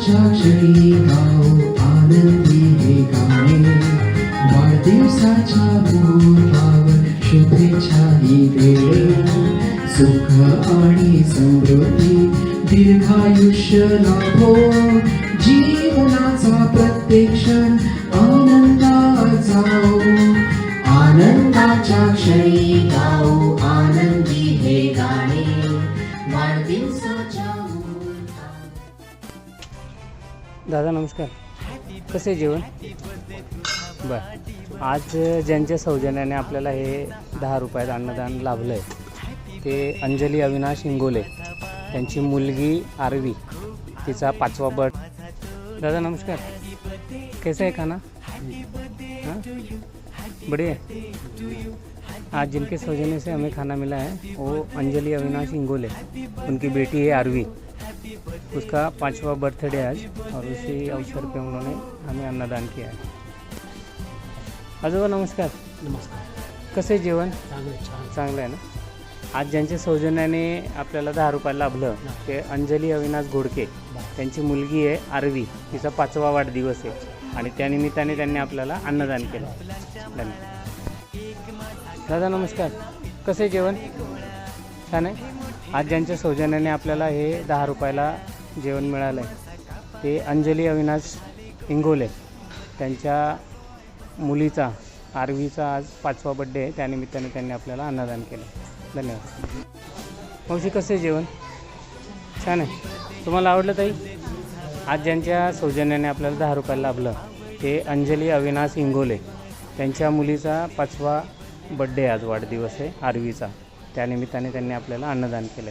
क्षणी गाओ आनंदी हे गाणे वाढदिवसाच्या मुहूर्तावर शुभेच्छा ही देणे सुख आणि समृद्धी दीर्घायुष्य लाभो जीवनाचा प्रत्येक क्षण आनंदाचा आनंदाच्या क्षणी गाओ आनंदी हे गाणे वाढदिवसाच्या दादा नमस्कार. कसे जेवण? बर. आज ज्यांच्या सौजन्याने आपल्याला हे दहा रुपयात अन्नदान लाभलं आहे ते अंजली अविनाश इंगोले त्यांची मुलगी आरवी तिचा पाचवा बट दादा नमस्कार. कैसा आहे खाना? हाँ? बढ़िया आज जिनके सौजन्य से हमें खाना मिला है वो अंजलि अविनाश इंगोले उनकी बेटी है आरवी. उसका पांचवा बर्थडे है आज और उसी अवसर पे उन्होंने हमें अन्नदान किया है। आजोबा नमस्कार। नमस्कार। कसे जेवण? चांगलं आहे ना? आज ज्यांच्या सौजन्याने आपल्याला दहा रुपये लाभलं ते अंजली अविनाश घोडके. त्यांची मुलगी आहे आरवी. तिचा पाचवा वाढदिवस आहे. आणि त्यानिमित्ताने त्यांनी आपल्याला अन्नदान केलं. धन्यवाद. दादा नमस्कार. कसे जेवण? छान आहे आज ज्यांच्या सौजन्याने आपल्याला हे दहा रुपयाला जेवण मिळालं आहे ते अंजली अविनाश इंगोले त्यांच्या मुलीचा आरवीचा आज पाचवा बड्डे आहे. त्यानिमित्ताने त्यांनी आपल्याला अन्नदान केलं. धन्यवाद. मावशी कसे जेवण? छान आहे. तुम्हाला आवडलं ताई? आज ज्यांच्या सौजन्याने आपल्याला दहा रुपयाला लाभलं ते अंजली अविनाश इंगोले त्यांच्या मुलीचा पाचवा बड्डे आज वाढदिवस आहे आरवीचा. त्यानिमित्ताने त्यांनी आपल्याला अन्नदान केलं.